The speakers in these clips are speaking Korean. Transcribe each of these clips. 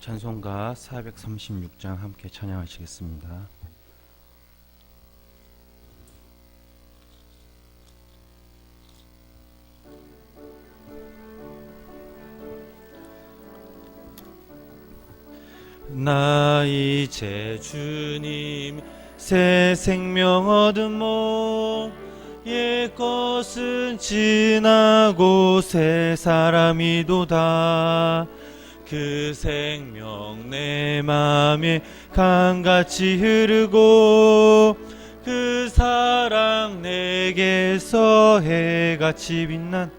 찬송가 436장 함께 찬양하시겠습니다. 나 이제 주님 새 생명 얻음모 옛 것은 지나고 새 사람이도다 그 생명 내 맘에 강같이 흐르고 그 사랑 내게서 해같이 빛난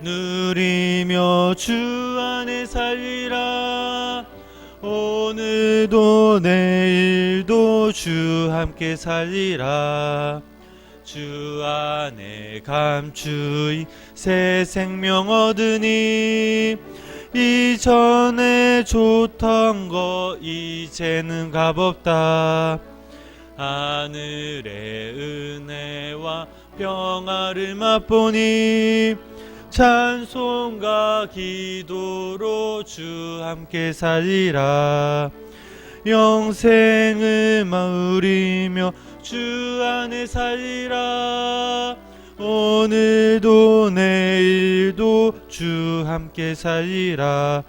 누리며 주 안에 살리라. 오늘도 내일도 주 함께 살리라 주 안에 감추이 새 생명 얻으니 이전에 좋던 거 이제는 값없다. 하늘의 은혜와 평화를 맛보니 찬송과 기도로 주 함께 살리라 영생을 마으리며 주 안에 살리라. 오늘도 내일도 주 함께 살리라.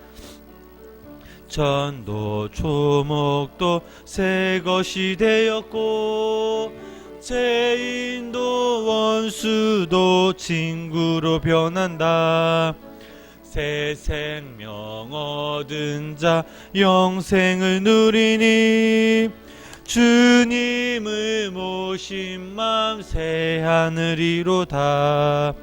전도 초목도 새 것이 되었고 죄인도 원수도 친구로 변한다 새 생명 얻은 자 영생을 누리니. 주님을 모신 맘 새 하늘이로다.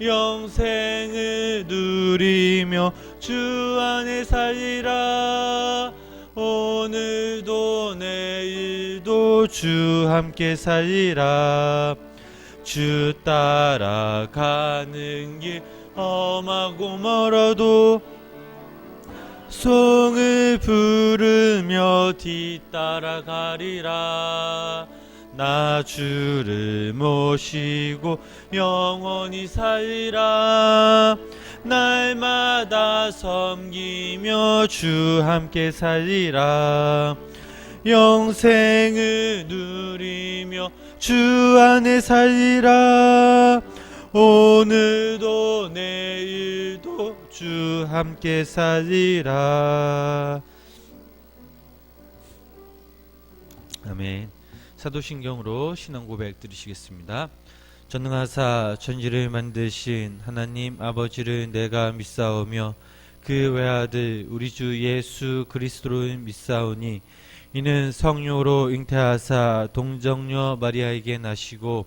영생을 누리며 주 안에 살리라. 오늘도 내일도 주 함께 살리라. 주 따라가는 길 험하고 멀어도 송을 부르며 뒤따라가리라. 나 주를 모시고 영원히 살리라. 날마다 섬기며 주 함께 살리라. 영생을 누리며 주 안에 살리라 오늘도 내일도 주 함께 살리라. 아멘. 사도신경으로 신앙 고백 드리시겠습니다. 전능하사 천지를 만드신 하나님 아버지를 내가 믿사오며 그 외아들 우리 주 예수 그리스도를 믿사오니 이는 성령으로 잉태하사 동정녀 마리아에게 나시고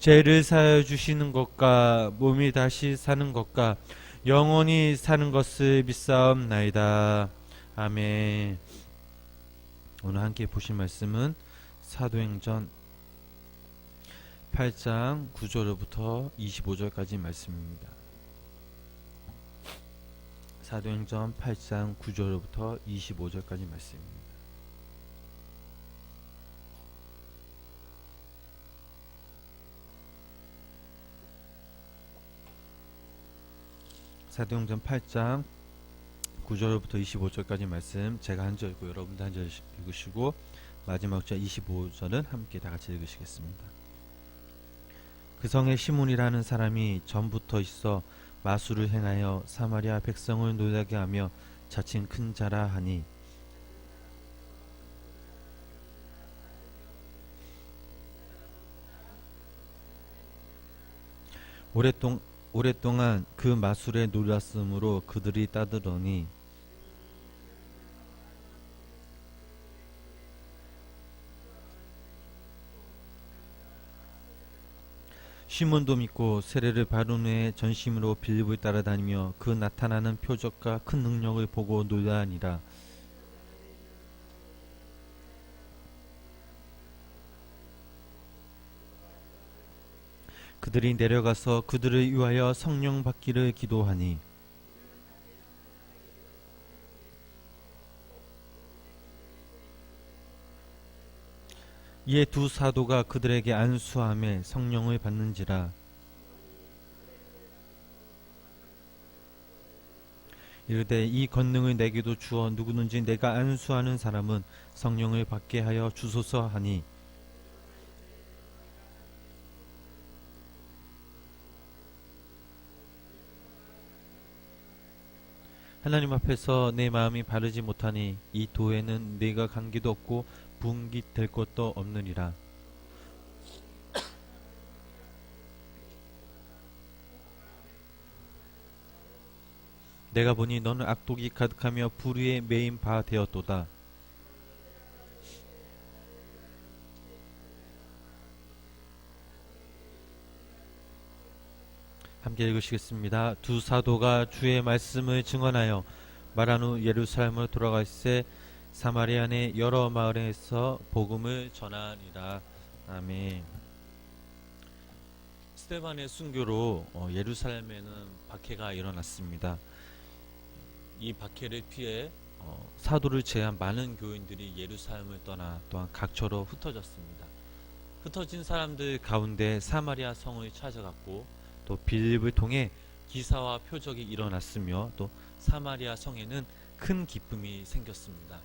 죄를 사하여 주시는 것과 몸이 다시 사는 것과 영원히 사는 것을 믿사옵나이다 아멘 오늘 함께 보실 말씀은 사도행전 8장 9절부터 25절까지 말씀입니다. 사도행전 8장 9절부터 25절까지 말씀입니다. 사도행전 8장 9절부터 25절까지 말씀 제가 한 절 읽고 여러분도 한 절 읽으시고 마지막 절 25절은 함께 다 같이 읽으시겠습니다. 그 성에 시몬이라는 사람이 전부터 있어 마술을 행하여 사마리아 백성을 놀라게 하며 자칭 큰 자라 하니 오랫동, 오랫동안 그 마술에 놀랐으므로 그들이 따르더니 시몬도 믿고 세례를 바른 후에 전심으로 빌립을 따라다니며 그 나타나는 표적과 큰 능력을 보고 놀라니라. 그들이 내려가서 그들을 위하여 성령 받기를 기도하니 이에 두 사도가 그들에게 안수함에 성령을 받는지라. 이르되 이 권능을 내게도 주어 누구든지 내가 안수하는 사람은 성령을 받게 하여 주소서 하니 하나님 앞에서 내 마음이 바르지 못하니 이 도에는 내가 관계도 없고 분기 될 것도 없느니라. 내가 보니 너는 악독이 가득하며 불의에 매인 바 되었도다. 함께 읽으시겠습니다. 두 사도가 주의 말씀을 증언하여 말한 후 예루살렘으로 돌아갈새 사마리아 내 여러 마을에서 복음을 전하니라. 아멘. 스테반의 순교로 어, 예루살렘에는 박해가 일어났습니다. 이 박해를 피해 어, 사도를 제한 많은 교인들이 예루살렘을 떠나 또한 각처로 흩어졌습니다. 흩어진 사람들 가운데 사마리아 성을 찾아갔고 또 빌립을 통해 기사와 표적이 일어났으며 또 사마리아 성에는 큰 기쁨이 생겼습니다.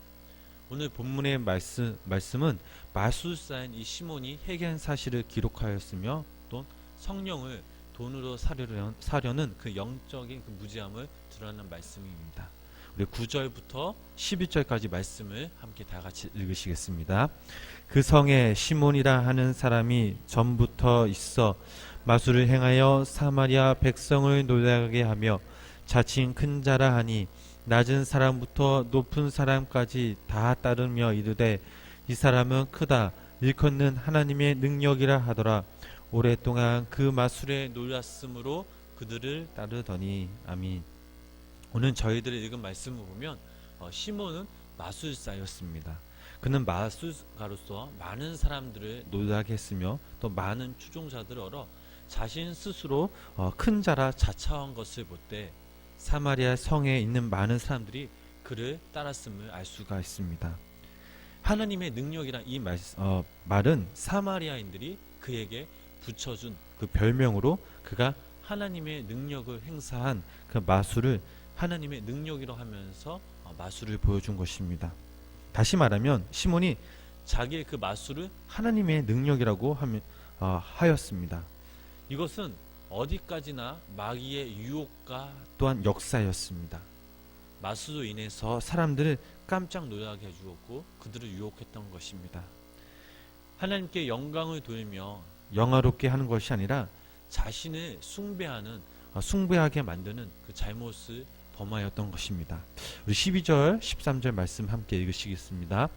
오늘 본문의 말씀, 말씀은 마술사인 이 시몬이 해결한 사실을 기록하였으며 또 성령을 돈으로 사려는, 사려는 그 영적인 그 무지함을 드러내는 말씀입니다. 우리 9절부터 11절까지 말씀을 함께 다 같이 읽으시겠습니다. 그 성에 시몬이라 하는 사람이 전부터 있어 마술을 행하여 사마리아 백성을 놀라게 하며 자칭 큰 자라 하니 낮은 사람부터 높은 사람까지 다 따르며 이르되 이 사람은 크다. 일컫는 하나님의 능력이라 하더라. 오랫동안 그 마술에 놀랐으므로 그들을 따르더니. 아민 오늘 저희들이 읽은 말씀을 보면 어, 시몬은 마술사였습니다. 그는 마술가로서 많은 사람들을 놀라게 했으며 또 많은 추종자들을 얻어 자신 스스로 어, 큰 자라 자처한 것을 볼 때 사마리아 성에 있는 많은 사람들이 그를 따랐음을 알 수가 있습니다. 하나님의 능력이란 이 말, 어, 말은 사마리아인들이 그에게 붙여준 그 별명으로 그가 하나님의 능력을 행사한 그 마술을 하나님의 능력이라 하면서 어, 마술을 보여준 것입니다. 다시 말하면 시몬이 자기의 그 마술을 하나님의 능력이라고 어, 하였습니다. 이것은 어디까지나 마귀의 유혹과 또한 역사였습니다. 마술로 인해서 사람들을 깜짝 놀라게 해주었고 그들을 유혹했던 것입니다. 하나님께 영광을 돌며 영화롭게 하는 것이 아니라 자신을 숭배하는 어, 숭배하게 만드는 그 잘못을 범하였던 것입니다. 우리 12절, 13절 말씀 함께 읽으시겠습니다.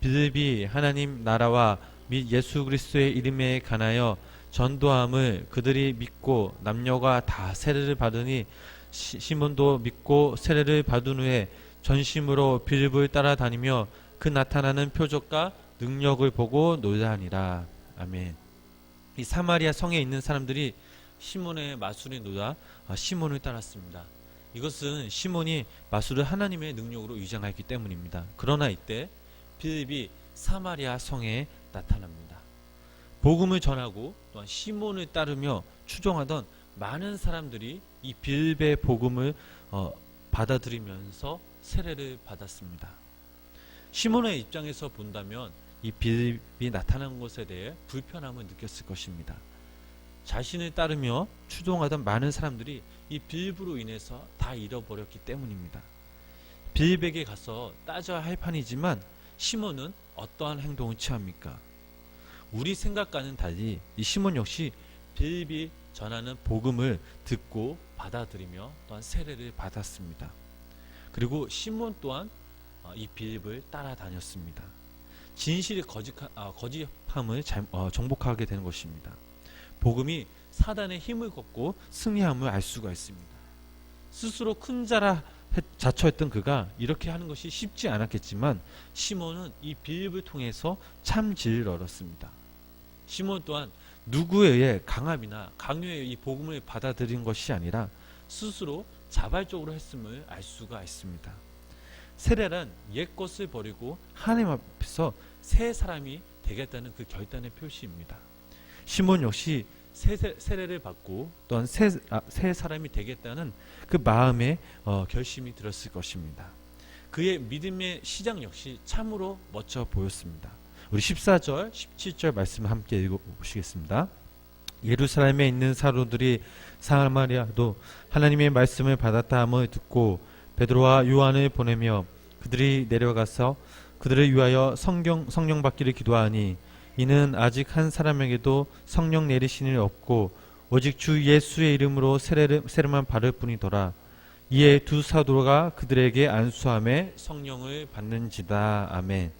빌립이 하나님 나라와 및 예수 그리스도의 이름에 관하여 전도함을 그들이 믿고 남녀가 다 세례를 받으니 시, 시몬도 믿고 세례를 받은 후에 전심으로 빌립을 따라다니며 그 나타나는 표적과 능력을 보고 놀라니라. 아멘. 이 사마리아 성에 있는 사람들이 시몬의 마술에 놀라 아, 시몬을 따랐습니다. 이것은 시몬이 마술을 하나님의 능력으로 위장하였기 때문입니다. 그러나 이때 빌립이 사마리아 성에 나타납니다. 복음을 전하고 또한 시몬을 따르며 추종하던 많은 사람들이 이 빌립의 복음을 어, 받아들이면서 세례를 받았습니다. 시몬의 입장에서 본다면 이 빌립이 나타난 것에 대해 불편함을 느꼈을 것입니다. 자신을 따르며 추종하던 많은 사람들이 이 빌립으로 인해서 다 잃어버렸기 때문입니다. 빌립에게 가서 따져야 할 판이지만 시몬은 어떠한 행동을 취합니까? 우리 생각과는 달리 이 시몬 역시 빌립이 전하는 복음을 듣고 받아들이며 또한 세례를 받았습니다. 그리고 시몬 또한 어, 이 빌립을 따라다녔습니다. 거짓하, 아, 거짓함을 잘, 어, 정복하게 되는 것입니다. 복음이 사단의 힘을 걷고 승리함을 알 수가 있습니다. 스스로 큰 자라 했- 자처했던 그가 이렇게 하는 것이 쉽지 않았겠지만 시몬은 이 빌립을 통해서 참 진리를 얻었습니다. 시몬 또한 누구에 의해 강압이나 강요에 이 복음을 받아들인 것이 아니라 스스로 자발적으로 했음을 알 수가 있습니다. 세례란 옛 것을 버리고 하나님 앞에서 새 사람이 되겠다는 그 결단의 표시입니다. 시몬 역시 세, 세- 세례를 받고 또한 새, 아, 새 사람이 되겠다는 그 마음의 어, 결심이 들었을 것입니다. 그의 믿음의 시작 역시 참으로 멋져 보였습니다. 우리 14절, 17절 말씀을 함께 읽어보시겠습니다. 예루살렘에 있는 사도들이 사마리아도 하나님의 말씀을 받았다 함을 듣고 베드로와 요한을 보내며 그들이 내려가서 그들을 위하여 성경 성령 받기를 기도하니 이는 아직 한 사람에게도 성령 내리신 일이 없고 오직 주 예수의 이름으로 세례를, 세례만 받을 뿐이더라. 이에 두 사도가 그들에게 안수함에 성령을 받는지다. 아멘.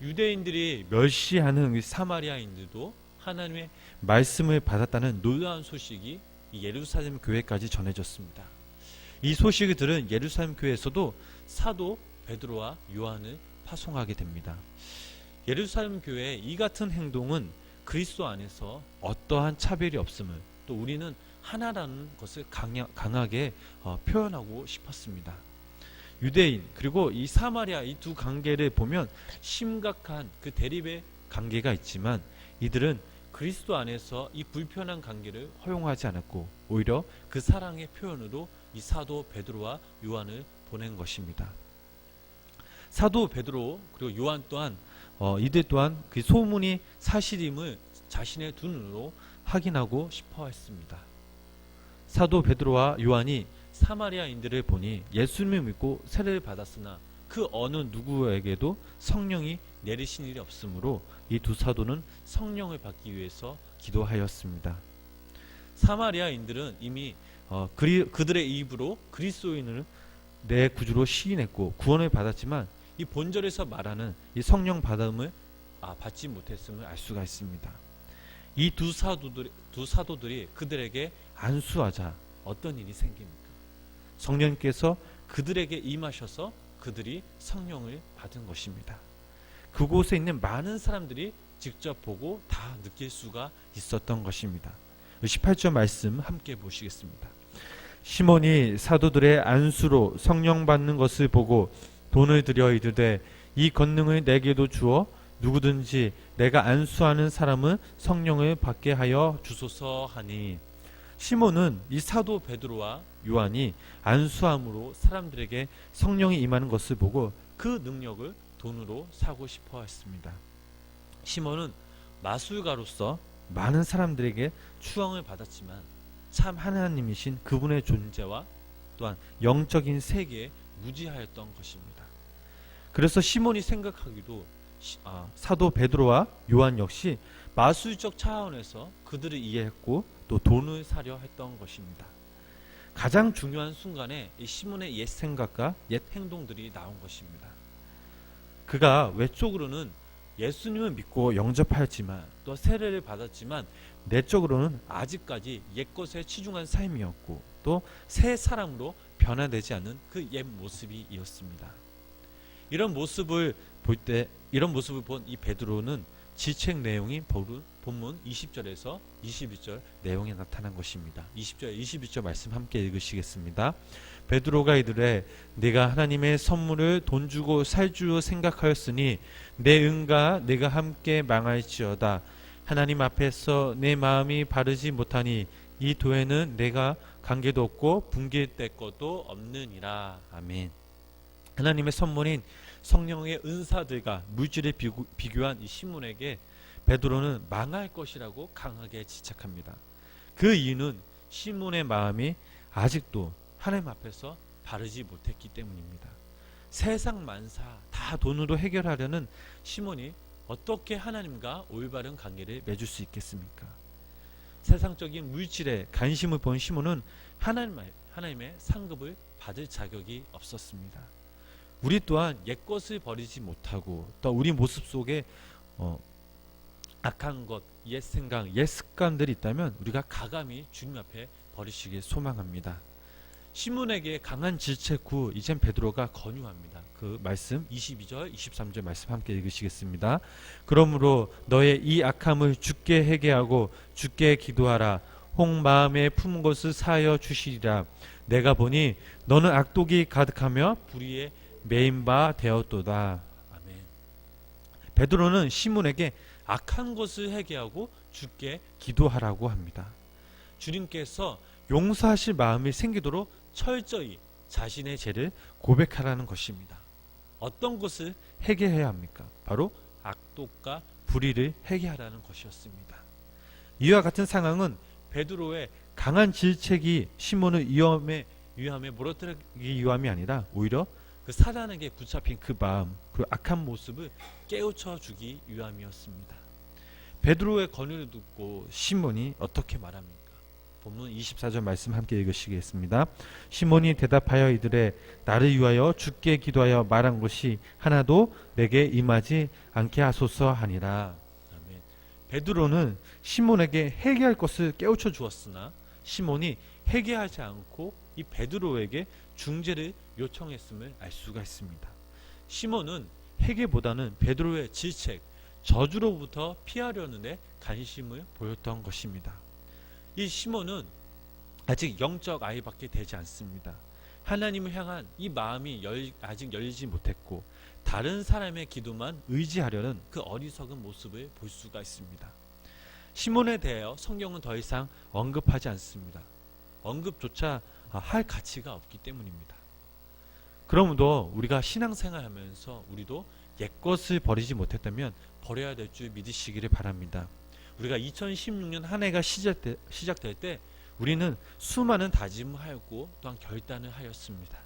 유대인들이 멸시하는 이 사마리아인들도 하나님의 말씀을 받았다는 놀라운 소식이 이 예루살렘 교회까지 전해졌습니다. 이 소식을 들은 예루살렘 교회에서도 사도 베드로와 요한을 파송하게 됩니다. 예루살렘 교회의 이 같은 행동은 그리스도 안에서 어떠한 차별이 없음을 또 우리는 하나라는 것을 강하, 강하 게 어, 표현하고 싶었습니다. 유대인 그리고 이 사마리아 이 두 관계를 보면 심각한 그 대립의 관계가 있지만 이들은 그리스도 안에서 이 불편한 관계를 허용하지 않았고 오히려 그 사랑의 표현으로 이 사도 베드로와 요한을 보낸 것입니다. 사도 베드로 그리고 요한 또한 어, 이들 또한 그 소문이 사실임을 자신의 두 눈으로 확인하고 싶어 했습니다. 사도 베드로와 요한이 사마리아인들을 보니 예수님을 믿고 세례를 받았으나 그 어느 누구에게도 성령이 내리신 일이 없으므로 이 두 사도는 성령을 받기 위해서 기도하였습니다. 사마리아인들은 이미 어, 그리, 그들의 입으로 그리스도인을 내 구주로 시인했고 구원을 받았지만 이 본절에서 말하는 이 성령 받음을 아, 받지 못했음을 알 수가 있습니다. 이 두 사도들 두 사도들이 그들에게 안수하자 어떤 일이 생깁니까? 성령께서 그들에게 임하셔서 그들이 성령을 받은 것입니다. 그곳에 있는 많은 사람들이 직접 보고 다 느낄 수가 있었던 것입니다. 18절 말씀 함께 보시겠습니다. 시몬이 사도들의 안수로 성령 받는 것을 보고 돈을 들여 이르되 이 권능을 내게도 주어 누구든지 내가 안수하는 사람은 성령을 받게 하여 주소서 하니 시몬은 이 사도 베드로와 요한이 안수함으로 사람들에게 성령이 임하는 것을 보고 그 능력을 돈으로 사고 싶어 했습니다. 시몬은 마술가로서 많은 사람들에게 추앙을 받았지만 참 하나님이신 그분의 존재와 또한 영적인 세계에 무지하였던 것입니다. 그래서 시몬이 생각하기도 시- 아, 사도 베드로와 요한 역시 마술적 차원에서 그들을 이해했고 또 돈을 사려 했던 것입니다. 가장 중요한 순간에 이 시몬의 옛 생각과 옛 행동들이 나온 것입니다. 그가 외적으로는 예수님을 믿고 영접하였지만 또 세례를 받았지만 내적으로는 아직까지 옛것에 치중한 삶이었고 또 새 사람으로 변화되지 않는 그옛 모습이었습니다. 이런 모습을 볼 때 이런 모습을 본 이 베드로는 지책 바로 본문 20절에서 21절 내용에 나타난 것입니다. 20절 21절 말씀 함께 읽으시겠습니다. 베드로가 이르되 내가 하나님의 선물을 돈 주고 살 줄로 생각하였으니 내 은과 내가 함께 망할지어다. 하나님 앞에서 내 마음이 바르지 못하니 이 도에는 내가 관계도 없고 분길될 것도 없느니라. 아멘. 하나님의 선물인 성령의 은사들과 물질을 비교, 비교한 이 시몬에게 베드로는 망할 것이라고 강하게 지적합니다. 그 이유는 시몬의 마음이 아직도 하나님 앞에서 바르지 못했기 때문입니다. 세상 만사 다 돈으로 해결하려는 시몬이 어떻게 하나님과 올바른 관계를 맺을 수 있겠습니까? 세상적인 물질에 관심을 본 시몬은 하나님, 하나님의 상급을 받을 자격이 없었습니다. 우리 또한 옛 것을 버리지 못하고 또 우리 모습 속에 어, 악한 것, 옛 생각, 옛 습관들이 있다면 우리가 가감히 주님 앞에 버리시길 소망합니다. 시몬에게 강한 질책 후 이젠 베드로가 권유합니다. 그 말씀 22절, 23절 말씀 함께 읽으시겠습니다. 그러므로 너의 이 악함을 주께 회개하고 주께 기도하라. 홍 마음에 품은 것을 사하여 주시리라. 내가 보니 너는 악독이 가득하며 불의에 메인 바 되었도다. 아멘. 베드로는 시몬에게 악한 것을 회개하고 주께 기도하라고 합니다. 주님께서 용서하실 마음이 생기도록 철저히 자신의 죄를 고백하라는 것입니다. 어떤 것을 회개해야 합니까? 바로 악독과 불의를 회개하라는 것이었습니다. 이와 같은 상황은 베드로의 강한 질책이 시몬을 위험에 위험에 몰아뜨리기 위함이 아니라 오히려 그 사단에게 붙잡힌 그 마음, 그 악한 모습을 깨우쳐 주기 위함이었습니다. 베드로의 권유를 듣고 시몬이 어떻게 말합니까? 본문 24절 말씀 함께 읽으시겠습니다. 시몬이 대답하여 이들의 나를 위하여 죽게 기도하여 말한 것이 하나도 내게 임하지 않게 하소서 하니라. 아멘. 베드로는 시몬에게 회개할 것을 깨우쳐 주었으나 시몬이 회개하지 않고 이 베드로에게 중재를 요청했음을 알 수가 있습니다. 시몬은 회개보다는 베드로의 질책, 저주로부터 피하려는 데 관심을 보였던 것입니다. 이 시몬은 아직 영적 아이밖에 되지 않습니다. 하나님을 향한 이 마음이 열, 아직 열리지 못했고 다른 사람의 기도만 의지하려는 그 어리석은 모습을 볼 수가 있습니다. 시몬에 대하여 성경은 더 이상 언급하지 않습니다. 언급조차 할 가치가 없기 때문입니다. 그러므로 우리가 신앙생활 하면서 우리도 옛것을 버리지 못했다면 버려야 될 줄 믿으시기를 바랍니다. 우리가 2016년 한 해가 시작될, 시작될 때 우리는 수많은 다짐을 하였고 또한 결단을 하였습니다.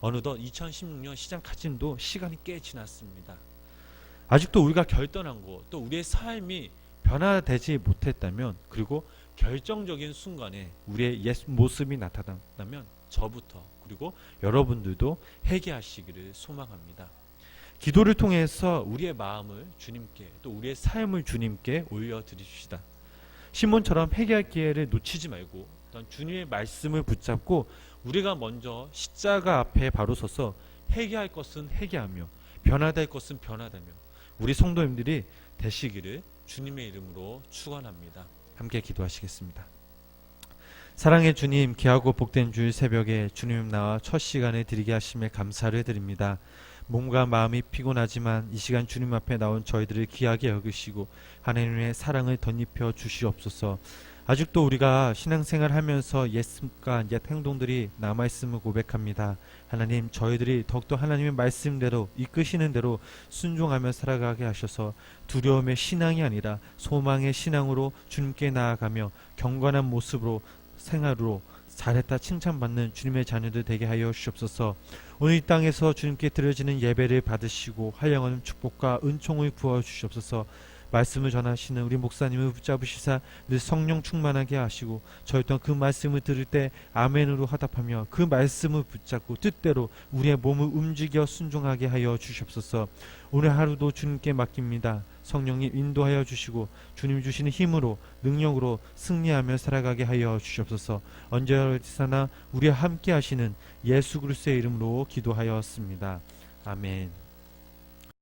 어느덧 2016년 시장 가진도 시간이 꽤 지났습니다. 아직도 우리가 결단한 거, 또 우리의 삶이 변화되지 못했다면, 그리고 결정적인 순간에 우리의 옛 모습이 나타난다면 저부터 그리고 여러분들도 회개하시기를 소망합니다. 기도를 통해서 우리의 마음을 주님께 또 우리의 삶을 주님께 올려드립시다. 시몬처럼 회개할 기회를 놓치지 말고 또한 주님의 말씀을 붙잡고 우리가 먼저 십자가 앞에 바로 서서 회개할 것은 회개하며 변화될 것은 변화되며 우리 성도님들이 되시기를 주님의 이름으로 축원합니다. 함께 기도하시겠습니다. 사랑의 주님, 귀하고 복된 주일 새벽에 주님 나와 첫 시간에 드리게 하심에 감사를 드립니다. 몸과 마음이 피곤하지만 이 시간 주님 앞에 나온 저희들을 귀하게 여기시고 하나님의 사랑을 덧입혀 주시옵소서. 아직도 우리가 신앙생활 하면서 옛 습관, 옛 행동들이 남아있음을 고백합니다. 하나님, 저희들이 더욱더 하나님의 말씀대로 이끄시는 대로 순종하며 살아가게 하셔서 두려움의 신앙이 아니라 소망의 신앙으로 주님께 나아가며 경건한 모습으로 생활로 잘했다 칭찬받는 주님의 자녀들 되게 하여 주시옵소서. 오늘 이 땅에서 주님께 드려지는 예배를 받으시고 활용하는 축복과 은총을 부어 주시옵소서. 말씀을 전하시는 우리 목사님을 붙잡으시사 늘 성령 충만하게 하시고 저희 또한 그 말씀을 들을 때 아멘으로 화답하며 그 말씀을 붙잡고 뜻대로 우리의 몸을 움직여 순종하게 하여 주시옵소서. 오늘 하루도 주님께 맡깁니다. 성령님 인도하여 주시고 주님 주시는 힘으로 능력으로 승리하며 살아가게 하여 주시옵소서. 언제 어디서나 우리와 함께 하시는 예수 그리스도의 이름으로 기도하였습니다. 아멘.